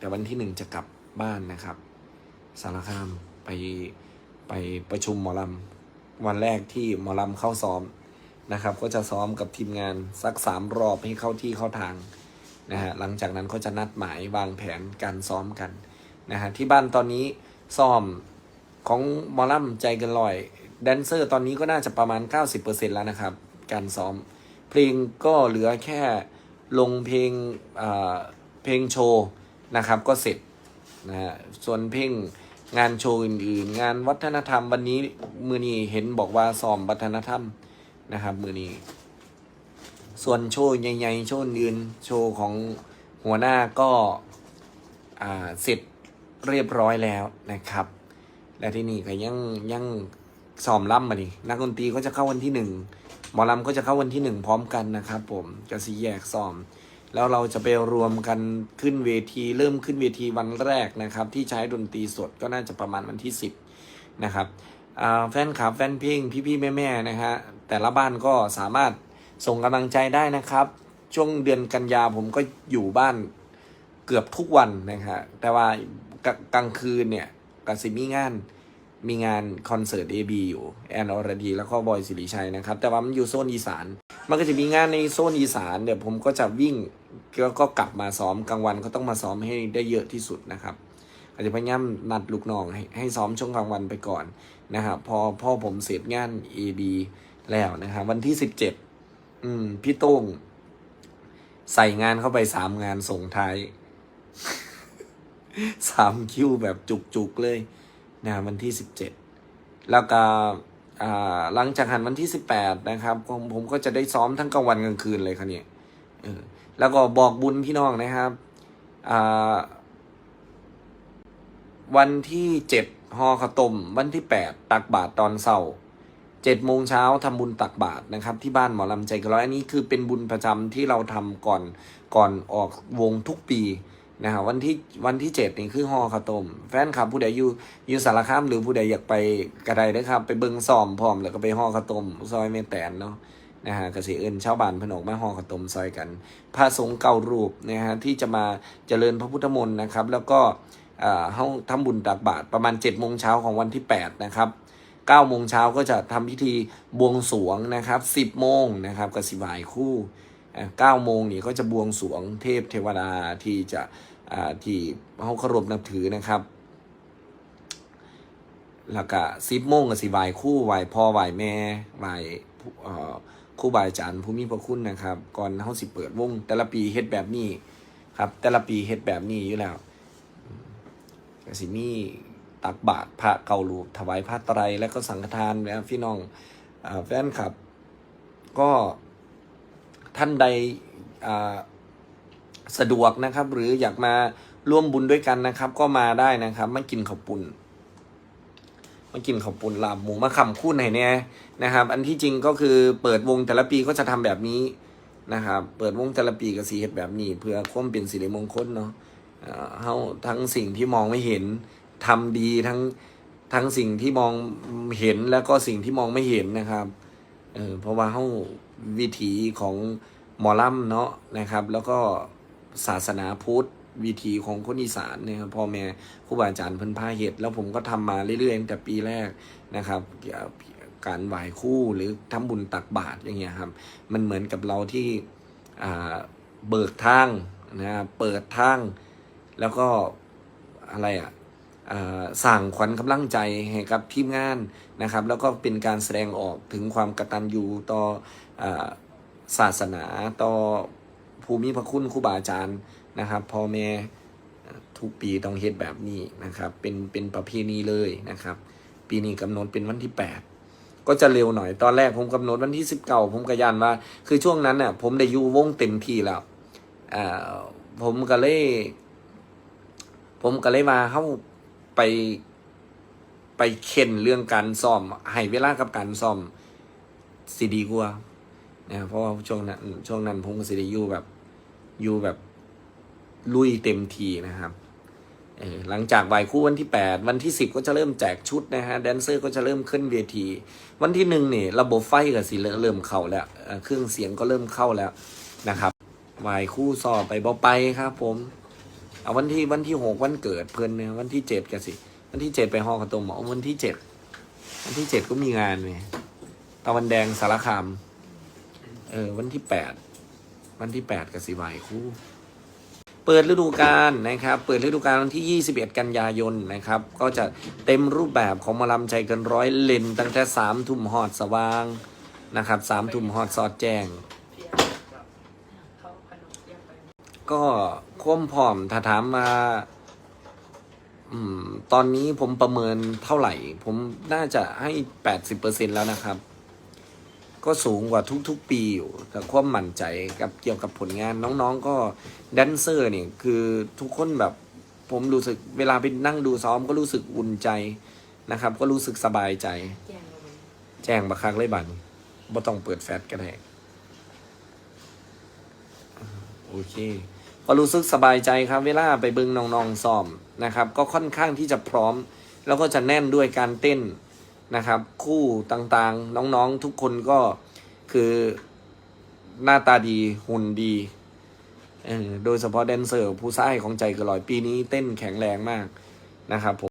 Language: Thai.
แต่วันที่หนึ่งจะกลับบ้านนะครับ สารคามไปไปประชุมหมอลำวันแรกที่หมอลำเข้าซ้อมนะครับ ก็จะซ้อมกับทีมงานสักสามรอบให้เข้าที่เข้าทางนะฮะหลังจากนั้นก็จะนัดหมายวางแผนการซ้อมกันนะฮะที่บ้านตอนนี้ซ้อมของหมอลำใจกันลอยแดนเซอร์ตอนนี้ก็น่าจะประมาณ 90%แล้วนะครับ การซ้อม เพลงก็เหลือแค่ลงเพลงเอ่อเพลงโชว์ นะครับก็เสร็จนะฮะส่วนเพลงงานโชว์อื่นๆ งานวัฒนธรรมวันนี้มือนี้เห็นบอกว่าซ้อมวัฒนธรรมนะครับ มือนี้ ส่วนโชว์ใหญ่ๆโชว์อื่นโชว์ของหัวหน้าก็อ่าเสร็จเรียบร้อยแล้วนะครับ และที่นี่ก็ยังยังซ้อมล่ำมาดินักดนตรีก็จะเข้าวันที่หนึ่งหมอลำก็จะเข้าวันที่หนึ่งพร้อมกันนะครับ ผมจะสีแยกซ้อม แล้วเราจะไปรวมกันขึ้นเวที เริ่มขึ้นเวทีวันแรกนะครับ ที่ใช้ดนตรีสดก็น่าจะประมาณวันที่สิบนะครับแฟนคลับแฟนเพลงพี่ๆแม่ๆนะฮะแต่ละบ้านก็สามารถส่งกำลังใจได้นะครับ ช่วงเดือนกันยาผมก็อยู่บ้านเกือบทุกวันนะฮะแต่ว่ากกลางคืนเนี่ยกสิมีงาน มีงานคอนเสิร์ต AB อยู่แอนอรดีแล้วก็บอยสิริชัยนะครับ แต่ว่ามันอยู่โซนอีสาน มันก็จะมีงานในโซนอีสานเดี๋ยวผมก็จะวิ่งแล้วก็กลับมาซ้อมกลางวันก็ต้องมาซ้อมให้ได้เยอะที่สุดนะครับอาจจะพยายามนัดลูกน้องให้ให้ซ้อมช่วงกลางวันไปก่อนนะครับพอพ่อผมเสร็จงาน AB แล้วนะครับวันที่สิบเจ็ดอืมพี่โต้งใส่งานเข้าไปสามงานส่งท้ายสามคิวแบบจุกๆเลย นะวันที่ 17 แล้วก็หลังจากหันวันที่ 18 นะครับผมผมก็จะได้ซ้อมทั้งกลางวันกลางคืนเลยครับเนี่ยแล้วก็บอกบุญพี่น้องนะครับวันที่7ห่อขตม วันที่8ตักบาตรตอนเช้าเจ็ดโมงเช้าทำบุญตักบาตรนะครับ ที่บ้านหมอลำใจกระร้อยอันนี้คือเป็นบุญประจำที่เราทำก่อนก่อนออกวงทุกปี นะครับวันที่วันที่เจ็ดนี่คือห่อขาต้มแฟนคลับผู้ใดอยู่อยู่สารคามหรือผู้ใดอยากไปกระไดนะครับ ไปเบิงซ้อมพร้อมแล้วก็ไปห่อขาต้มซอยเมแตนเนาะนะฮะกสิเอินชาวบ้านพนออกมาห่อขาต้มซอยกันพระสงฆ์เก่ารูปนะฮะที่จะมาเจริญพระพุทธมนต์นะครับ แล้วก็อ่าเฮาทำบุญตักบาตรประมาณ7จ็ดโมงเช้าของวันที่ 8 นะครับ9ก้าโมงเช้าก็จะทำพิธีบวงสรวงนะครับ 10บโมงนะครับกสิบายคู่ เก้าโมงนี่ก็จะบวงสรวงเทพเทวดาที่จะที่เขาเคารพนับถือนะครับแล้วก็สิบโมงกับสิไหวายคู่ไหวพ่อไหวแม่วผู้เอ่อครู่บาอาจารย์ผู้มีพระคุณนะครับ ก่อนเขาสิเปิดวง แต่ละปีเฮ็ดแบบนี้ครับ แต่ละปีเฮ็ดแบบนี้อยู่แล้วก็สิมีตักบาตรพระเก่าลูกถวายผ้าไตร และก็สังฆทานนะพี่น้องอแฟนคลับ ก็ ท่านใดสะดวกนะครับ หรืออยากมาร่วมบุญด้วยกันนะครับ ก็มาได้นะครับมากินข้าวปุ้นมากินข้าวปุ้นลาบหมูมาขำคู่ไหนเนี่ยนะครับ อันที่จริงก็คือเปิดวงแต่ละปีก็จะทำแบบนี้นะครับ เปิดวงแต่ละปีก็สีเฮ็ดแบบนี้ เพื่อควมเป็นสิริมงคลเนาะเอ่อเฮาทั้งสิ่งที่มองไม่เห็นทำดีทั้งทั้งสิ่งที่มองเห็นแล้วก็สิ่งที่มองไม่เห็นนะครับ เออเพราะว่าเฮา วิถีของหมอลำเนาะนะครับ แล้วก็ศาสนาพุทธวิธีของคนอีสานเนี่ยครับพ่อแม่ครูบาอาจารย์เพิ่นพาเหตุแล้วผมก็ทำมาเรื่อยๆตั้งแต่ปีแรกนะครับการไหว้คู่หรือทำบุญตักบาตรอย่างเงี้ยครับ มันเหมือนกับเราที่เบิกทางนะครับเปิดทาง แล้วก็อะไรอะอ่า สั่งขวัญกำลังใจให้กับทีมงานนะครับ แล้วก็เป็นการแสดงออกถึงความกตัญญูต่ออศาสนาต่อภูมิพระคุณครูบาอาจารย์นะครับพ่อแม่ทุกปีต้องเฮ็ดแบบนี้นะครับ เป็นเป็นประเพณีเลยนะครับ ปีนี้กำหนดเป็นวันที่ 8 ก็จะเร็วหน่อยตอนแรกผมกำหนดวันที่สิบเก้าผมกระยันว่า คือช่วงนั้นน่ะผมได้อยู่วงเต็มที่แล้วผมก็เลย ผมก็เลยมาเข้า ไปไปเข็นเรื่องการซ่อมให้เวลากับการซ่อมสีดีกว่านะเพราะว่าช่วงนั้นช่วงนั้นผมก็สิด้อยู่แบบอยู่แบบลุยเต็มทีนะครับหลังจากบ่ายคู่วันที่ 8 วันที่ 10 ก็จะเริ่มแจกชุดนะฮะแดนเซอร์ก็จะเริ่มขึ้นเวที วันที่หนึ่งเนี่ยระบบไฟก็สิเริ่มเข้าแล้วเอ่อเครื่องเสียงก็เริ่มเข้าแล้วนะครับบ่ายคู่สอบไปบอไปครับผม เอาวันที่วันที่หกวันเกิดเพื่อนเนี่ยวันที่เจ็ดกันสิ วันที่เจ็ดไปหอกระตุมเอวันที่เจ็ดวันที่เจ็ดก็มีงานเนี่ยตะวันแดงสารคาม เออ วันที่แปดวันที่แปดกับสีไหวคู่ เปิดฤดูกาลนะครับ เปิดฤดูกาลวันที่ 21 กันยายนนะครับ ก็จะเต็มรูปแบบของมาลำใจเกินร้อยเลนตั้งแต่สามทุ่มหอดสว่างนะครับสามทุ่มหอดสอดแจ้ง ก็ ความพร้อมถ้าถามมาอืม ตอนนี้ผมประเมินเท่าไหร่ ผมน่าจะให้แปดสิบเปอร์เซ็นแล้วนะครับ ก็สูงกว่าทุกๆปีอยู่แต่ความมั่นใจกับเกี่ยวกับผลงานน้องๆ ก็แดนเซอร์เนี่ยคือทุกคนแบบผมรู้สึกเวลาไปนั่งดูซ้อมก็รู้สึกอุ่นใจนะครับ ก็รู้สึกสบายใจ แจ้งเราเลยแจ้งบักคักเลยบันบ่ต้องเปิดแฟลชก็ได้โอเค ก็รู้สึกสบายใจครับ เวลาไปเบิงน้องๆซ้อมนะครับ ก็ค่อนข้างที่จะพร้อม แล้วก็จะแน่นด้วยการเต้นนะครับ คู่ต่างๆ น้องๆทุกคนก็คือหน้าตาดีหุ่นดีโดยเฉพาะแดนเซอร์ผู้ชายของใจกระลอยปีนี้เต้นแข็งแรงมากนะครับผม